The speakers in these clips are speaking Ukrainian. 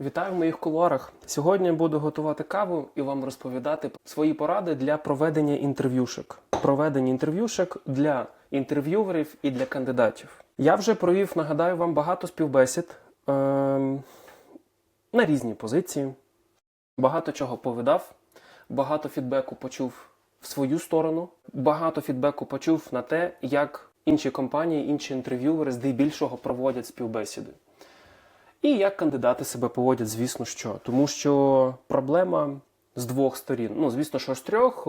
Вітаю в моїх кулуарах. Сьогодні буду готувати каву і вам розповідати свої поради для проведення інтерв'юшек. Проведення інтерв'юшек для інтерв'юверів і для кандидатів. Я вже провів, нагадаю вам, багато співбесід ем, на різні позиції. Багато чого повидав, багато фідбеку почув в свою сторону, багато фідбеку почув на те, як інші компанії, інші інтерв'ювери здебільшого проводять співбесіди. І як кандидати себе поводять, звісно, що. Тому що проблема з двох сторін. Ну, звісно, що з трьох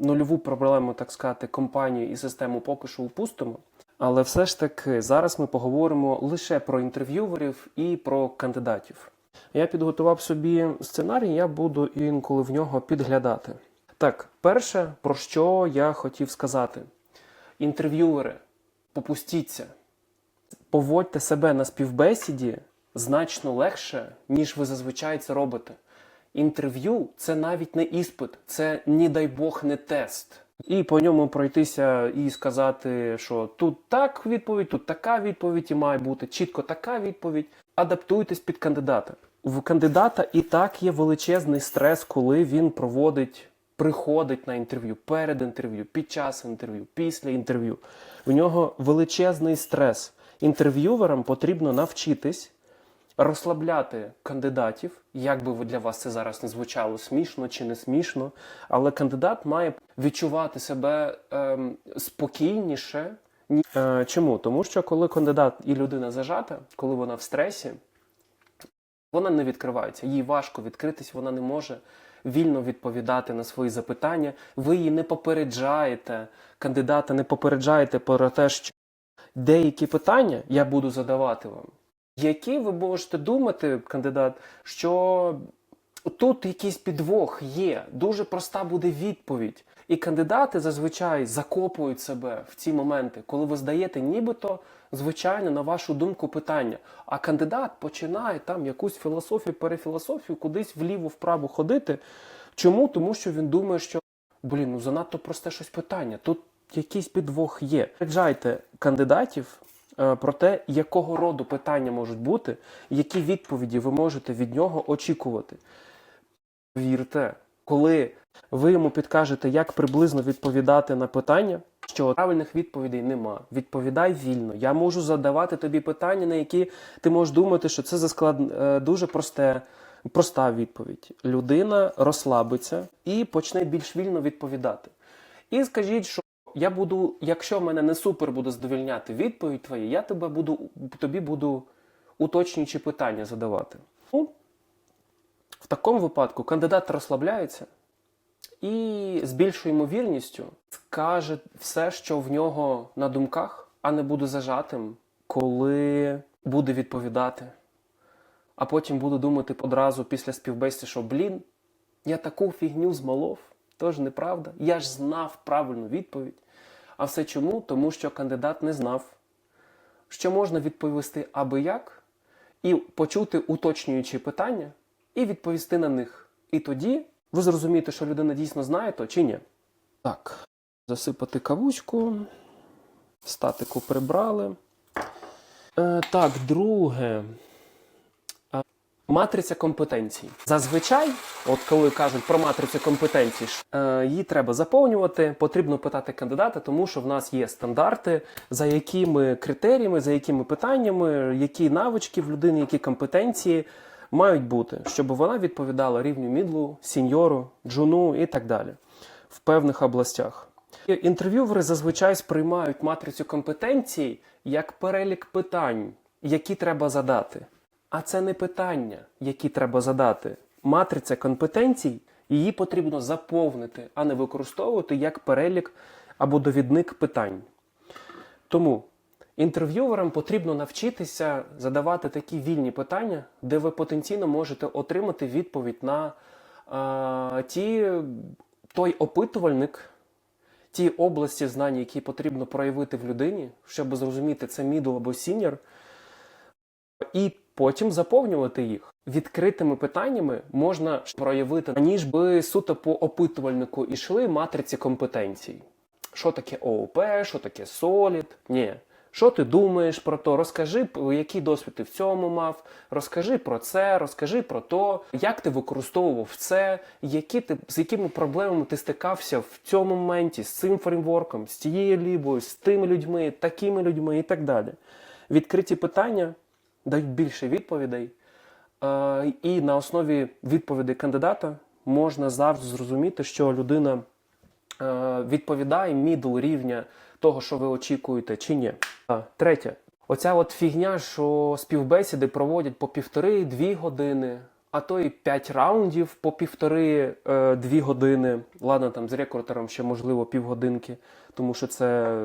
нульову проблему, так сказати, компанію і систему поки що упустимо. Але все ж таки зараз ми поговоримо лише про інтерв'юверів і про кандидатів. Я підготував собі сценарій, я буду інколи в нього підглядати. Так, перше, про що я хотів сказати: інтерв'ювери, попустіться, поводьте себе на співбесіді значно легше, ніж ви зазвичай це робите. Інтерв'ю це навіть не іспит, це, не дай Бог, не тест. І по ньому пройтися і сказати, що тут так відповідь, тут така відповідь і має бути, чітко така відповідь. Адаптуйтесь під кандидата. У кандидата і так є величезний стрес, коли він проводить, приходить на інтерв'ю, перед інтерв'ю, під час інтерв'ю, після інтерв'ю. У нього величезний стрес. Інтерв'юверам потрібно навчитись розслабляти кандидатів, як би для вас це зараз не звучало смішно чи не смішно, але кандидат має відчувати себе ем, спокійніше. Ні... Е, чому? Тому що коли кандидат і людина зажата, коли вона в стресі, вона не відкривається, їй важко відкритись, вона не може вільно відповідати на свої запитання. Ви її не попереджаєте, кандидата не попереджаєте про те, що деякі питання я буду задавати вам. Які ви можете думати, кандидат, що тут якийсь підвох є, дуже проста буде відповідь. І кандидати зазвичай закопують себе в ці моменти, коли ви здаєте нібито звичайно на вашу думку питання. А кандидат починає там якусь філософію, перефілософію, кудись вліво-вправо ходити. Чому? Тому що він думає, що блін, ну занадто просте щось питання. Тут якийсь підвох є. Попереджайте кандидатів про те, якого роду питання можуть бути, які відповіді ви можете від нього очікувати. Вірте, коли ви йому підкажете, як приблизно відповідати на питання, що правильних відповідей нема. Відповідай вільно. Я можу задавати тобі питання, на які ти можеш думати, що це за склад е, дуже просте. Проста відповідь. Людина розслабиться і почне більш вільно відповідати. І скажіть, що я буду, якщо мене не супер буде задовільняти відповідь твоя, я тебе буду, тобі буду уточнюючі питання задавати. Ну, в такому випадку кандидат розслабляється і з більшою ймовірністю скаже все, що в нього на думках, а не буде зажатим, коли буде відповідати. А потім буду думати одразу після співбесіди, що блін, я таку фігню змолов, тож неправда. Я ж знав правильну відповідь. А все чому? Тому що кандидат не знав, що можна відповісти аби як, і почути уточнюючі питання, і відповісти на них. І тоді ви зрозумієте, що людина дійсно знає то чи ні. Так, засипати кавучку, статику прибрали. Е, так, друге. Матриця компетенцій. Зазвичай, от коли кажуть про матрицю компетенцій, е, її треба заповнювати, потрібно питати кандидата, тому що в нас є стандарти, за якими критеріями, за якими питаннями, які навички в людини, які компетенції мають бути, щоб вона відповідала рівню мідлу, сіньору, джуну і так далі в певних областях. Інтерв'ювери зазвичай сприймають матрицю компетенцій як перелік питань, які треба задати. А це не питання, які треба задати. Матриця компетенцій її потрібно заповнити, а не використовувати як перелік або довідник питань. Тому інтерв'юверам потрібно навчитися задавати такі вільні питання, де ви потенційно можете отримати відповідь на а, ті, той опитувальник, ті області знань, які потрібно проявити в людині, щоб зрозуміти, це мідл або сіньор, і потім заповнювати їх. Відкритими питаннями можна проявити, ніж би суто по опитувальнику йшли матриці компетенцій. Що таке ООП, що таке Solid? Ні. Що ти думаєш про то? Розкажи, який досвід ти в цьому мав, розкажи про це, розкажи про то, як ти використовував це, які ти, з якими проблемами ти стикався в цьому моменті, з цим фреймворком, з цією лібою, з тими людьми, такими людьми і так далі. Відкриті питання дають більше відповідей. Е, І на основі відповідей кандидата можна завжди зрозуміти, що людина е, відповідає мідл рівня того, що ви очікуєте, чи ні. Третє, оця от фігня, що співбесіди проводять по півтори-дві години, а то і п'ять раундів по півтори-дві години. Ладно, там з рекрутером ще можливо півгодинки, тому що це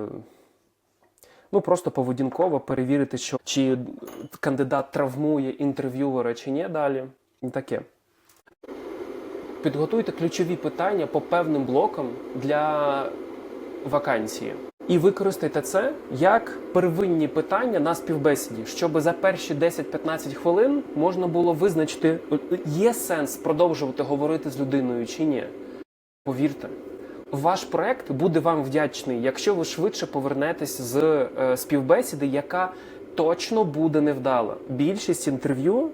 ну просто поведінково перевірити, що чи кандидат травмує інтерв'юера чи ні далі. І таке. Підготуйте ключові питання по певним блокам для вакансії. І використайте це як первинні питання на співбесіді, щоб за перші 10-15 хвилин можна було визначити, є сенс продовжувати говорити з людиною чи ні. Повірте, ваш проект буде вам вдячний, якщо ви швидше повернетесь з е, співбесіди, яка точно буде невдала. Більшість інтерв'ю,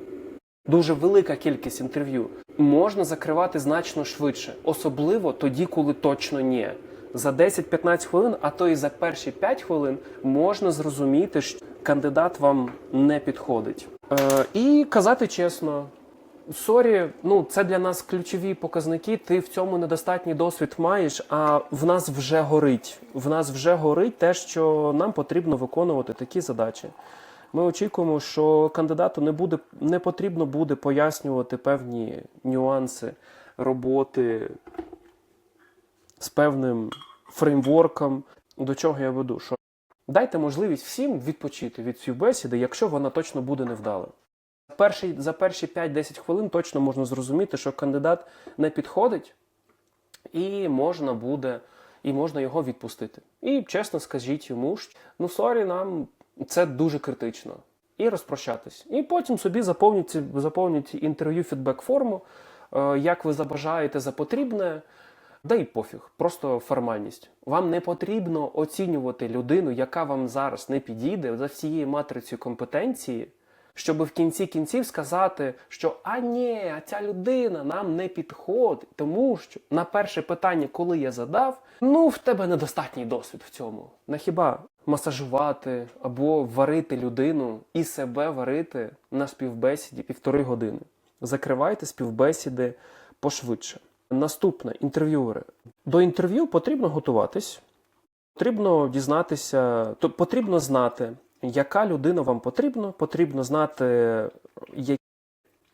дуже велика кількість інтерв'ю, можна закривати значно швидше, особливо тоді, коли точно ні. За 10-15 хвилин, а то і за перші 5 хвилин можна зрозуміти, що кандидат вам не підходить. Е, і казати чесно, Сорі, ну це для нас ключові показники. Ти в цьому недостатній досвід маєш, а в нас вже горить. В нас вже горить те, що нам потрібно виконувати такі задачі. Ми очікуємо, що кандидату не буде не потрібно буде пояснювати певні нюанси роботи з певним фреймворком. До чого я веду? Що дайте можливість всім відпочити від співбесіди, якщо вона точно буде невдала. Перший, за перші 5-10 хвилин точно можна зрозуміти, що кандидат не підходить, і можна буде, і можна його відпустити. І чесно скажіть йому, що ну сорі, нам це дуже критично. І розпрощатись. І потім собі заповніть, заповніть інтерв'ю фідбек форму, е, як ви забажаєте за потрібне. Да й пофіг, просто формальність. Вам не потрібно оцінювати людину, яка вам зараз не підійде за всією матрицею компетенції, щоб в кінці кінців сказати, що а ні, а ця людина нам не підходить, тому що на перше питання, коли я задав, ну в тебе недостатній досвід в цьому. На хіба масажувати або варити людину і себе варити на співбесіді півтори години. Закривайте співбесіди пошвидше. Наступне інтерв'юери. До інтерв'ю потрібно готуватись, потрібно дізнатися, то потрібно знати, яка людина вам потрібна, потрібно знати, які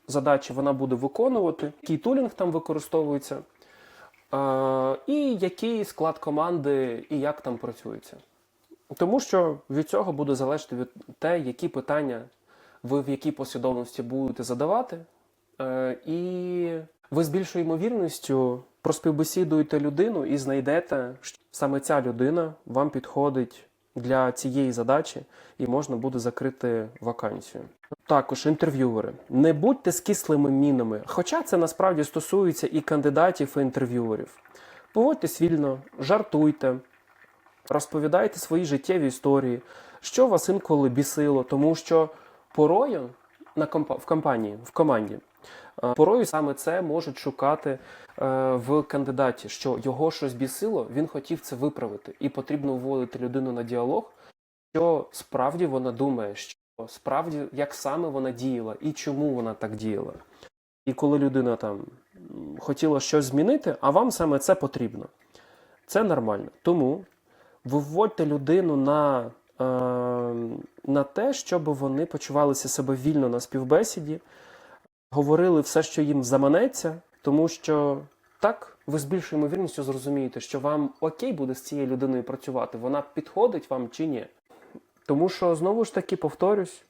задачі вона буде виконувати, який тулінг там використовується, і який склад команди і як там працюється. Тому що від цього буде залежати від те, які питання ви в якій послідовності будете задавати, Е, і ви з більшою ймовірністю проспівбесідуєте людину і знайдете, що саме ця людина вам підходить для цієї задачі, і можна буде закрити вакансію. Також інтерв'юери. Не будьте з кислими мінами, хоча це насправді стосується і кандидатів, і інтерв'юерів. Поводьтесь вільно, жартуйте, розповідайте свої життєві історії, що вас інколи бісило, тому що порою на компа- в компанії, в команді. е, Порою саме це можуть шукати в кандидаті, що його щось бісило, він хотів це виправити, і потрібно вводити людину на діалог, що справді вона думає, що справді як саме вона діяла і чому вона так діяла. І коли людина там хотіла щось змінити, а вам саме це потрібно. Це нормально. Тому виводьте людину на, е, на те, щоб вони почувалися себе вільно на співбесіді, говорили все, що їм заманеться, тому що так ви з більшою ймовірністю зрозумієте, що вам окей буде з цією людиною працювати, вона підходить вам чи ні. Тому що знову ж таки повторюсь.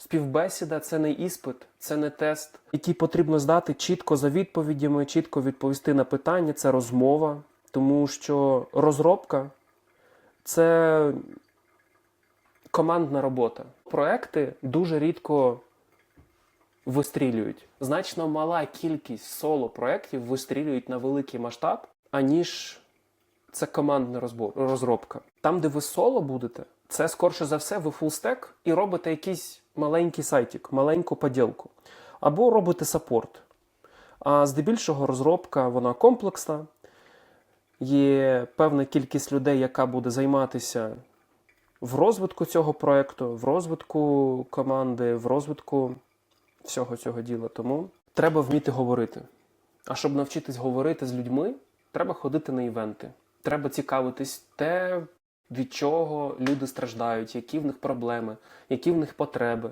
Співбесіда це не іспит, це не тест, який потрібно здати чітко за відповідями, чітко відповісти на питання. Це розмова, тому що розробка це командна робота. Проекти дуже рідко вистрілюють. Значно мала кількість соло-проєктів вистрілюють на великий масштаб, аніж це командна розробка. Там, де ви соло будете, Це скорше за все ви фулстек і робите якийсь маленький сайтик, маленьку поділку. Або робите саппорт. А здебільшого розробка вона комплексна. Є певна кількість людей, яка буде займатися в розвитку цього проекту, в розвитку команди, в розвитку всього цього діла. Тому треба вміти говорити. А щоб навчитись говорити з людьми, треба ходити на івенти. Треба цікавитись те, від чого люди страждають, які в них проблеми, які в них потреби,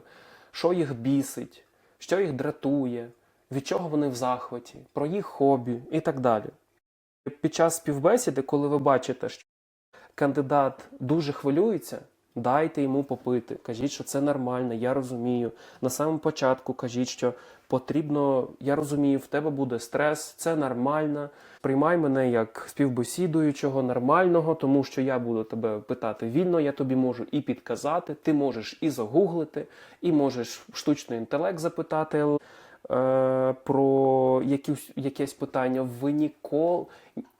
що їх бісить, що їх дратує, від чого вони в захваті, про їх хобі і так далі. Під час співбесіди, коли ви бачите, що кандидат дуже хвилюється, дайте йому попити. Кажіть, що це нормально, я розумію. На самому початку кажіть, що потрібно, я розумію, в тебе буде стрес, це нормально. Приймай мене як співбесідуючого, нормального, тому що я буду тебе питати вільно, я тобі можу і підказати, ти можеш і загуглити, і можеш штучний інтелект запитати е, про якісь, якесь питання. Ви ніколи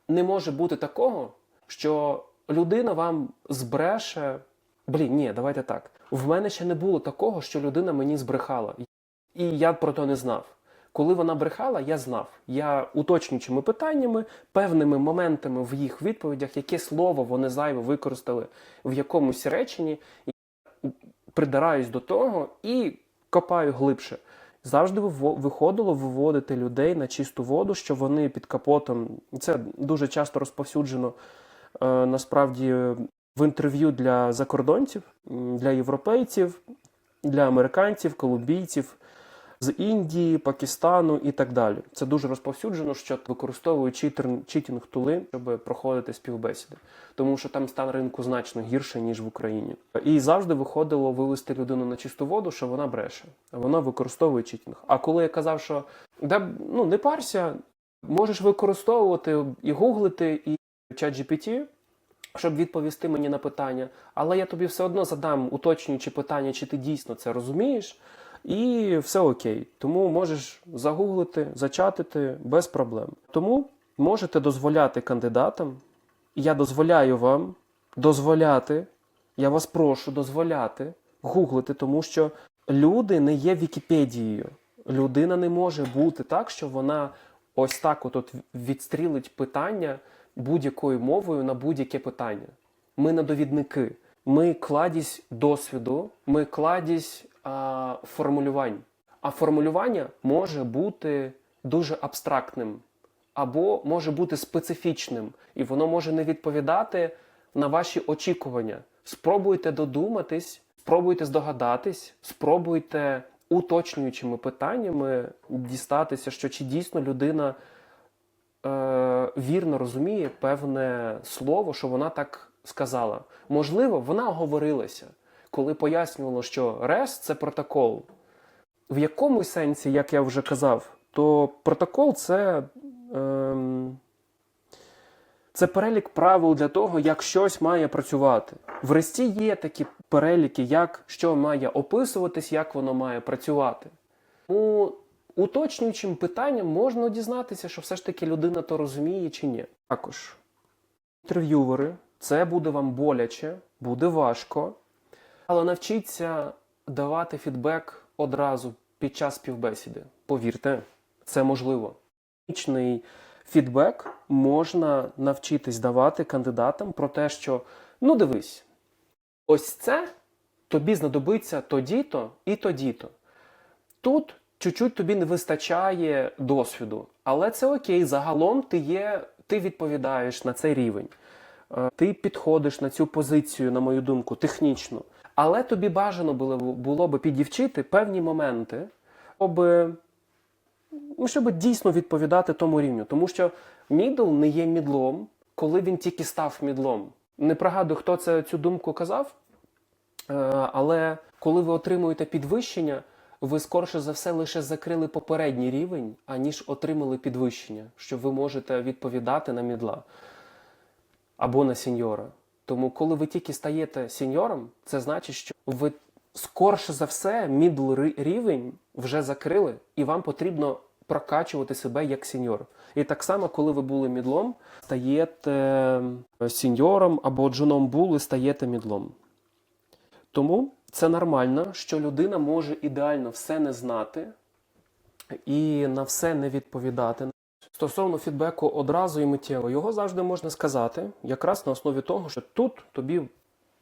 не може бути такого, що людина вам збреше. Блін, ні, давайте так. В мене ще не було такого, що людина мені збрехала. І я про то не знав. Коли вона брехала, я знав. Я уточнюючими питаннями, певними моментами в їх відповідях, яке слово вони зайве використали в якомусь реченні, я придираюсь до того і копаю глибше. Завжди виходило виводити людей на чисту воду, що вони під капотом. Це дуже часто розповсюджено е, насправді в інтерв'ю для закордонців, для європейців, для американців, колумбійців з Індії, Пакистану і так далі. Це дуже розповсюджено, що використовують читінг тули, щоб проходити співбесіди, тому що там стан ринку значно гірше ніж в Україні. І завжди виходило вивести людину на чисту воду, що вона бреше, вона використовує читінг. А коли я казав, що да, ну не парся, можеш використовувати і гуглити, і ChatGPT, щоб відповісти мені на питання, але я тобі все одно задам уточнюючи питання, чи ти дійсно це розумієш, і все окей. Тому можеш загуглити, зачатити без проблем. Тому можете дозволяти кандидатам, я дозволяю вам дозволяти, я вас прошу дозволяти гуглити, тому що люди не є Вікіпедією. Людина не може бути так, що вона ось так от відстрілить питання будь-якою мовою на будь-яке питання. Ми не довідники, ми кладість досвіду, ми кладість а, формулювань. А формулювання може бути дуже абстрактним або може бути специфічним, і воно може не відповідати на ваші очікування. Спробуйте додуматись, спробуйте здогадатись, спробуйте уточнюючими питаннями дістатися, що чи дійсно людина вірно розуміє певне слово, що вона так сказала. Можливо, вона оговорилася, коли пояснювала, що REST – це протокол. В якомусь сенсі, як я вже казав, то протокол це, ем, це перелік правил для того, як щось має працювати. В REST є такі переліки, як що має описуватись, як воно має працювати. Тому уточнюючим питанням можна дізнатися, що все ж таки людина то розуміє чи ні. Також інтерв'ювери, це буде вам боляче, буде важко, але навчіться давати фідбек одразу під час співбесіди. Повірте, це можливо. Технічний фідбек можна навчитись давати кандидатам про те, що ну дивись, ось це тобі знадобиться тоді-то і тоді-то. Тут чуть-чуть тобі не вистачає досвіду, але це окей. Загалом ти є, ти відповідаєш на цей рівень. Е, Ти підходиш на цю позицію, на мою думку, технічно. Але тобі бажано було, було би підівчити певні моменти, щоб, ну, щоб дійсно відповідати тому рівню. Тому що мідл не є мідлом, коли він тільки став мідлом. Не пригадую, хто це цю думку казав, е, але коли ви отримуєте підвищення, ви скорше за все лише закрили попередній рівень, аніж отримали підвищення, що ви можете відповідати на мідла або на сеньора. Тому, коли ви тільки стаєте сеньором, це значить, що ви скорше за все мідл рівень вже закрили, і вам потрібно прокачувати себе як сеньор. І так само, коли ви були мідлом, стаєте сеньором або джуном були, стаєте мідлом. Тому це нормально, що людина може ідеально все не знати і на все не відповідати. Стосовно фідбеку одразу і миттєво, його завжди можна сказати, якраз на основі того, що тут тобі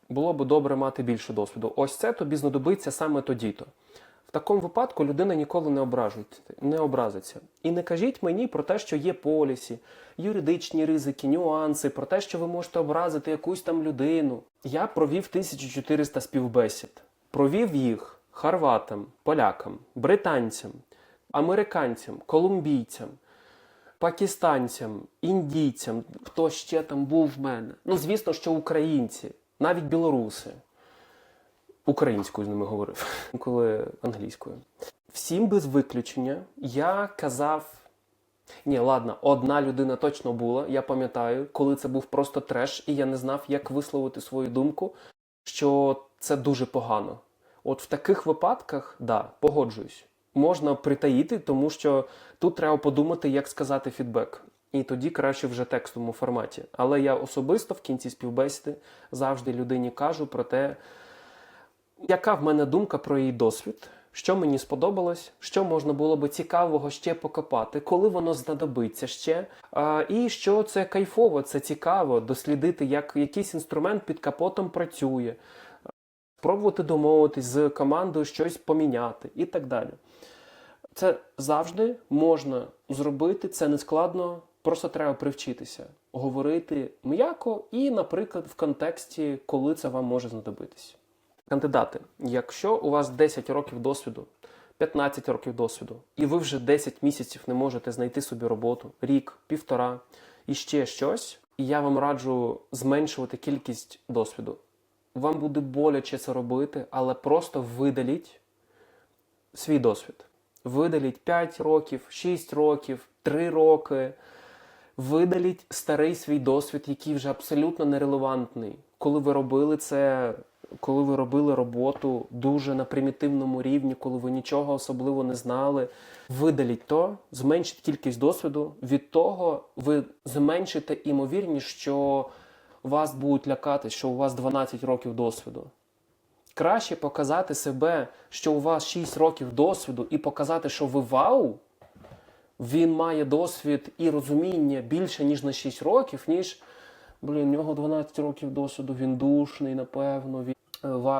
було би добре мати більше досвіду. Ось це тобі знадобиться саме тоді-то. Такому випадку людина ніколи не ображить, не образиться. І не кажіть мені про те, що є полісі, юридичні ризики, нюанси, про те, що ви можете образити якусь там людину. Я провів 1400 співбесід. Провів їх хорватам, полякам, британцям, американцям, колумбійцям, пакистанцям, індійцям, хто ще там був в мене. Ну, звісно, що українці, навіть білоруси. Українською з ними говорив, коли англійською. Всім без виключення я казав. Ні, ладно, одна людина точно була. Я пам'ятаю, коли це був просто треш, і я не знав, як висловити свою думку, що це дуже погано. От в таких випадках, да, погоджуюсь, можна притаїти, тому що тут треба подумати, як сказати фідбек. І тоді краще вже текстовому форматі. Але я особисто в кінці співбесіди завжди людині кажу про те, яка в мене думка про її досвід, що мені сподобалось, що можна було би цікавого ще покопати, коли воно знадобиться ще, а, і що це кайфово, це цікаво дослідити, як якийсь інструмент під капотом працює, спробувати домовитись з командою щось поміняти і так далі. Це завжди можна зробити, це не складно, просто треба привчитися говорити м'яко і, наприклад, в контексті, коли це вам може знадобитись. Кандидати, якщо у вас 10 років досвіду, 15 років досвіду, і ви вже 10 місяців не можете знайти собі роботу, рік, півтора і ще щось, і я вам раджу зменшувати кількість досвіду. Вам буде боляче це робити, але просто видаліть свій досвід. Видаліть 5 років, 6 років, 3 роки. Видаліть старий свій досвід, який вже абсолютно нерелевантний. Коли ви робили це, коли ви робили роботу дуже на примітивному рівні, коли ви нічого особливо не знали, видаліть то, зменшіть кількість досвіду. Від того ви зменшите імовірність, що вас будуть лякати, що у вас 12 років досвіду. Краще показати себе, що у вас 6 років досвіду, і показати, що ви вау. Він має досвід і розуміння більше, ніж на 6 років, ніж блін, у нього 12 років досвіду, він душний, напевно, він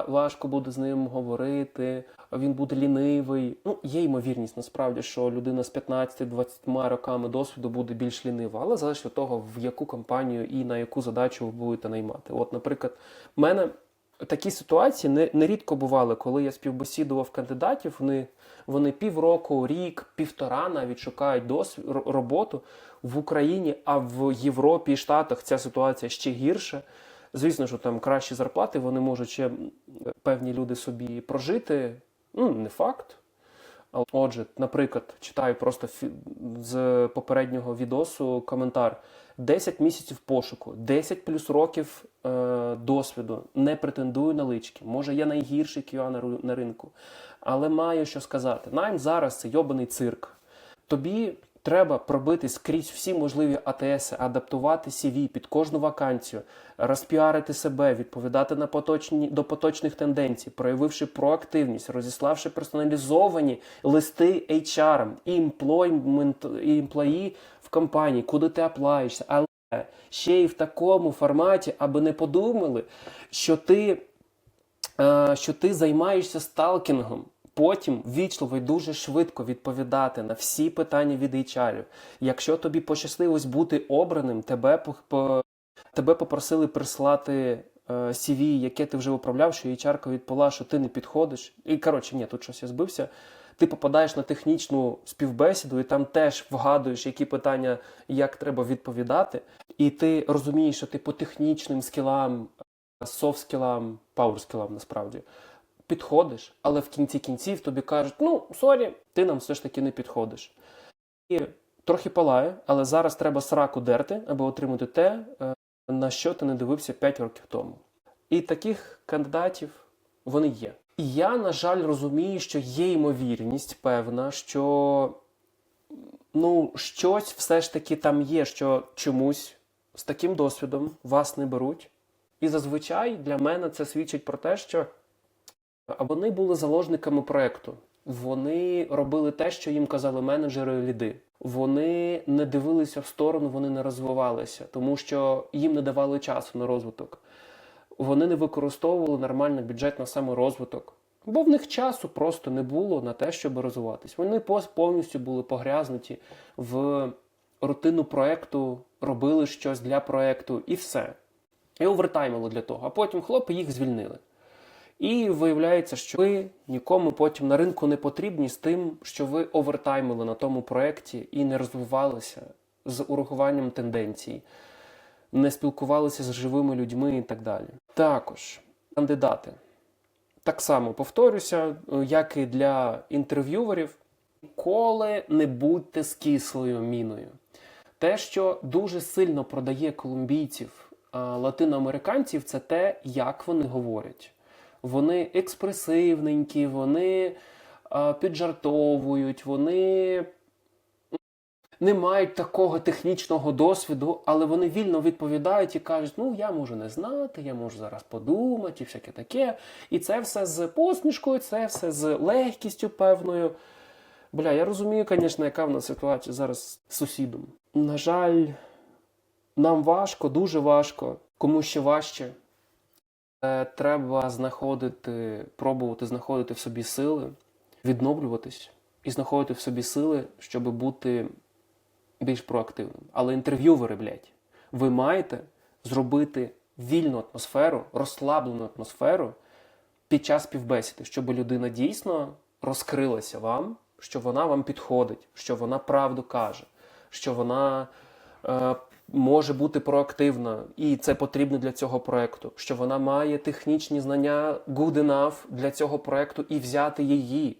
важко буде з ним говорити, він буде лінивий. Ну, є ймовірність насправді, що людина з 15-20 роками досвіду буде більш лінива, але залежить від того, в яку компанію і на яку задачу ви будете наймати. От, наприклад, в мене такі ситуації не, нерідко бували, коли я співбесідував кандидатів, вони, вони півроку, рік, півтора навіть шукають досвід, роботу в Україні, а в Європі і Штатах ця ситуація ще гірша. Звісно, що там кращі зарплати, вони можуть ще певні люди собі прожити. Ну, не факт. Отже, наприклад, читаю просто з попереднього відосу коментар: 10 місяців пошуку, 10 плюс років е, досвіду, не претендую на лички. Може, я найгірший QA на, на ринку, але маю що сказати. Найм зараз це йобаний цирк. Тобі треба пробити скрізь всі можливі АТС, адаптувати CV під кожну вакансію, розпіарити себе, відповідати на поточні до поточних тенденцій, проявивши проактивність, розіславши персоналізовані листи HR, і employment, і емплої в компанії, куди ти аплаєшся, але ще й в такому форматі, аби не подумали, що ти е, що ти займаєшся сталкінгом. Потім вічливо і дуже швидко відповідати на всі питання від HR. Якщо тобі пощастилось бути обраним, тебе по, тебе попросили прислати е, CV, яке ти вже управляв, що HR відповіла, що ти не підходиш. І коротше, ні, тут щось я збився. Ти попадаєш на технічну співбесіду, і там теж вгадуєш, які питання як треба відповідати. І ти розумієш, що ти по технічним скілам софт-скілам, пауер-скілам насправді підходиш, але в кінці кінців тобі кажуть: ну, сорі, ти нам все ж таки не підходиш. І трохи палає, але зараз треба сраку дерти, аби отримати те, е, на що ти не дивився 5 років тому. І таких кандидатів вони є. І я, на жаль, розумію, що є ймовірність певна, що ну, щось все ж таки там є, що чомусь з таким досвідом вас не беруть. І зазвичай для мене це свідчить про те, що А вони були заложниками проекту. Вони робили те, що їм казали менеджери ліди. Вони не дивилися в сторону, вони не розвивалися, тому що їм не давали часу на розвиток. Вони не використовували нормально бюджет на саморозвиток, бо в них часу просто не було на те, щоб розвиватись. Вони повністю були погрязнуті в рутину проекту, робили щось для проекту і все. І овертаймили для того. А потім хлопи їх звільнили. І виявляється, що ви нікому потім на ринку не потрібні з тим, що ви овертаймили на тому проєкті і не розвивалися з урахуванням тенденцій, не спілкувалися з живими людьми і так далі. Також кандидати. Так само повторюся, як і для інтерв'юверів, ніколи не будьте з кислою міною. Те, що дуже сильно продає колумбійців, латиноамериканців, це те, як вони говорять. Вони експресивненькі, вони а, піджартовують, вони не мають такого технічного досвіду, але вони вільно відповідають і кажуть: ну я можу не знати, я можу зараз подумати, і всяке таке. І це все з посмішкою, це все з легкістю певною. Бля, я розумію, звісно, яка в нас ситуація зараз з сусідом. На жаль, нам важко, дуже важко, кому ще важче. Е, Треба знаходити, пробувати знаходити в собі сили, відновлюватись і знаходити в собі сили, щоб бути більш проактивним. Але інтерв'ювери, блядь, ви маєте зробити вільну атмосферу, розслаблену атмосферу під час співбесіди, щоб людина дійсно розкрилася вам, що вона вам підходить, що вона правду каже, що вона е, може бути проактивна, і це потрібно для цього проекту, що вона має технічні знання good enough для цього проекту і взяти її.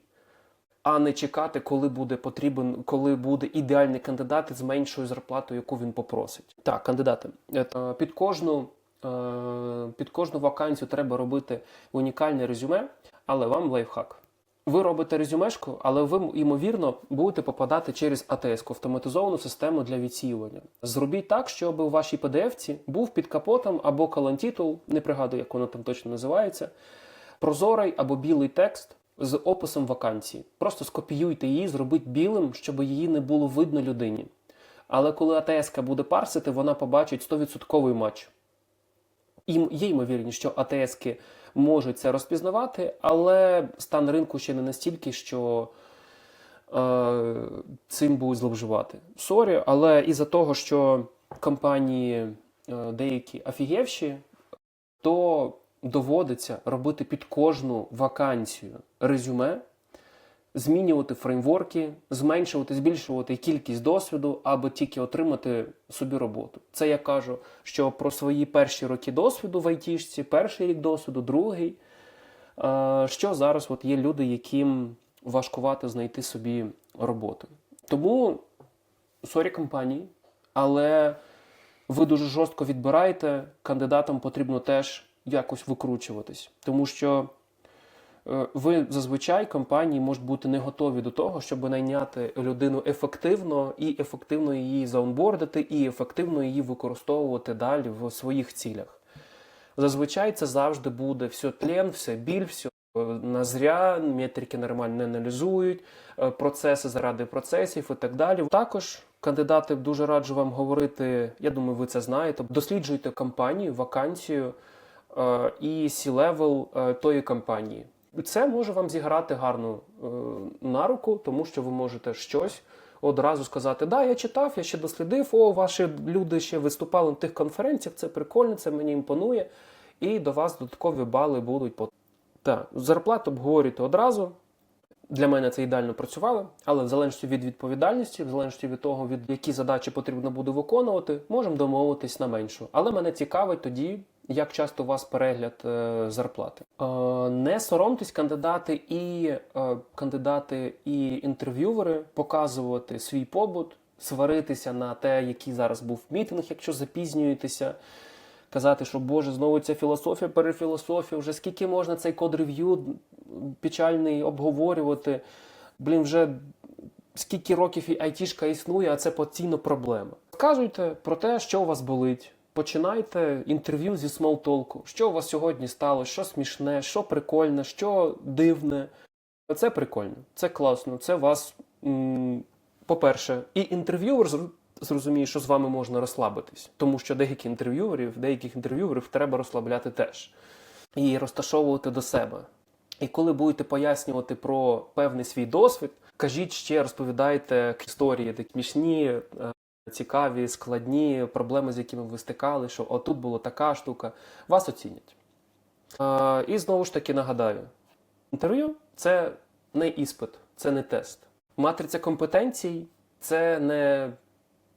А не чекати, коли буде потрібен, коли буде ідеальний кандидат з меншою зарплатою, яку він попросить. Так, кандидати, Е, під кожну, е, під кожну вакансію треба робити унікальне резюме, але вам лайфхак. Ви робите резюмешку, але ви, ймовірно, будете попадати через АТС, автоматизовану систему для відсіювання. Зробіть так, щоб у вашій PDF-ці був під капотом або колонтитул, не пригадую, як воно там точно називається, прозорий або білий текст з описом вакансії. Просто скопіюйте її, зробіть білим, щоб її не було видно людині. Але коли АТС буде парсити, вона побачить 100% матч. І є ймовірність, що АТСки можуть це розпізнавати, але стан ринку ще не настільки, що е, цим будуть зловживати. Сорі, але із-за того, що компанії е, деякі офігевші, то доводиться робити під кожну вакансію резюме, змінювати фреймворки, зменшувати, збільшувати кількість досвіду, аби тільки отримати собі роботу. Це я кажу, що про свої перші роки досвіду в айтішці, перший рік досвіду, другий. Е, Що зараз от є люди, яким важкувато знайти собі роботу. Тому сорі компанії, але ви дуже жорстко відбираєте, кандидатам потрібно теж якось викручуватись, тому що ви зазвичай компанії можуть бути не готові до того, щоб найняти людину ефективно і ефективно її заонбордити, і ефективно її використовувати далі в своїх цілях. Зазвичай це завжди буде все тлен, все біль, все е, назря, метрики нормально не аналізують, е, процеси заради процесів і так далі. Також кандидати дуже раджу вам говорити, я думаю, ви це знаєте. Досліджуйте компанію, вакансію е, і сі-левел е, тої компанії. Це може вам зіграти гарно е, на руку, тому що ви можете щось одразу сказати: Да, я читав, я ще дослідив, о, ваші люди ще виступали на тих конференціях, це прикольно, це мені імпонує. І до вас додаткові бали будуть по. Так, зарплату обговорюйте одразу. Для мене це ідеально працювало, але в залежності від відповідальності, в залежності від того, від які задачі потрібно буде виконувати, можемо домовитись на меншу. Але мене цікавить тоді, як часто у вас перегляд е, зарплати. Е, не соромтесь кандидати і е, кандидати і інтерв'ювери показувати свій побут, сваритися на те, який зараз був мітинг, якщо запізнюєтеся. Казати, що Боже, знову ця філософія, перефілософія, вже скільки можна цей код рев'ю печальний обговорювати. Блін, вже скільки років і айтішка існує, а це постійно проблема. Сказуйте про те, що у вас болить, Починайте інтерв'ю зі смолтолку. Що у вас сьогодні сталося? Що смішне, що прикольне, що дивне. Це прикольно, це класно. Це вас, по-перше, і інтерв'юер зрозуміє, що з вами можна розслабитись, тому що деякі інтерв'юерів, деяких інтерв'юерів треба розслабляти теж і розташовувати до себе. І коли будете пояснювати про певний свій досвід, кажіть ще, розповідайте історії такі смішні, е, цікаві, складні проблеми, з якими ви стикали, що отут була така штука, вас оцінять. І знову ж таки нагадаю: інтерв'ю це не іспит, це не тест. Матриця компетенцій це не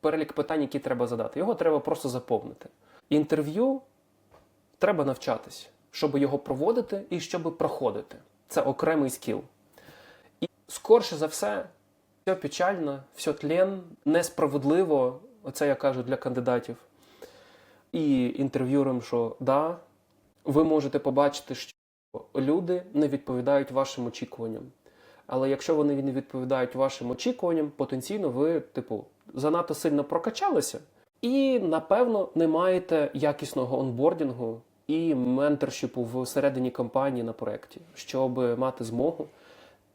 перелік питань, які треба задати. Його треба просто заповнити. Інтерв'ю треба навчатись, щоб його проводити і щоб проходити. Це окремий скіл. І скорше за все, все печально, все тлен, несправедливо, оце я кажу для кандидатів. І інтерв'юерам, що да, ви можете побачити, що люди не відповідають вашим очікуванням. Але якщо вони не відповідають вашим очікуванням, потенційно ви, типу, занадто сильно прокачалися і, напевно, не маєте якісного онбордінгу і менторшіпу всередині компанії на проєкті, щоб мати змогу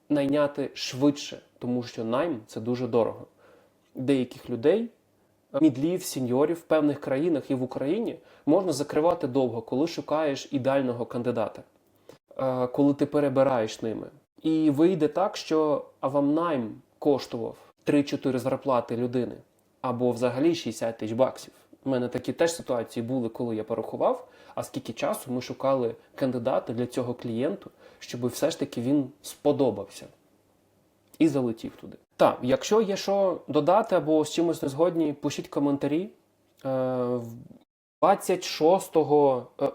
найняти швидше, тому що найм це дуже дорого. Деяких людей, мідлів, сіньорів в певних країнах і в Україні можна закривати довго, коли шукаєш ідеального кандидата, е, коли ти перебираєш ними. І вийде так, що а вам найм коштував 3-4 зарплати людини або взагалі 60 тисяч баксів. У мене такі теж ситуації були, коли я порахував, а скільки часу ми шукали кандидата для цього клієнту, щоб все ж таки він сподобався і залетів туди. Так, якщо є що додати або з чимось не згодні, пишіть коментарі. Е, в 26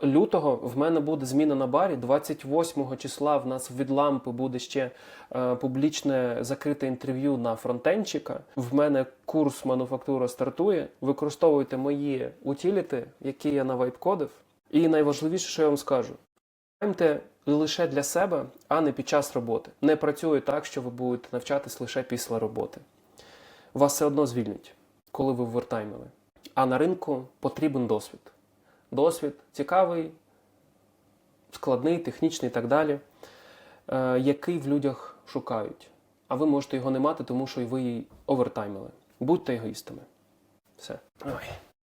лютого в мене буде зміна на барі. 28 числа в нас від лампи буде ще е, публічне закрите інтерв'ю на фронтенчика. В мене курс мануфактура стартує. Використовуйте мої утіліти, які я навайп-кодив. І найважливіше, що я вам скажу: Таймте лише для себе, а не під час роботи. Не працює так, що ви будете навчатись лише після роботи. Вас все одно звільнять, коли ви ввертаймили. А на ринку потрібен досвід. Досвід цікавий, складний, технічний і так далі, е, який в людях шукають. А ви можете його не мати, тому що ви овертаймили. Будьте егоїстами. Все. Ой.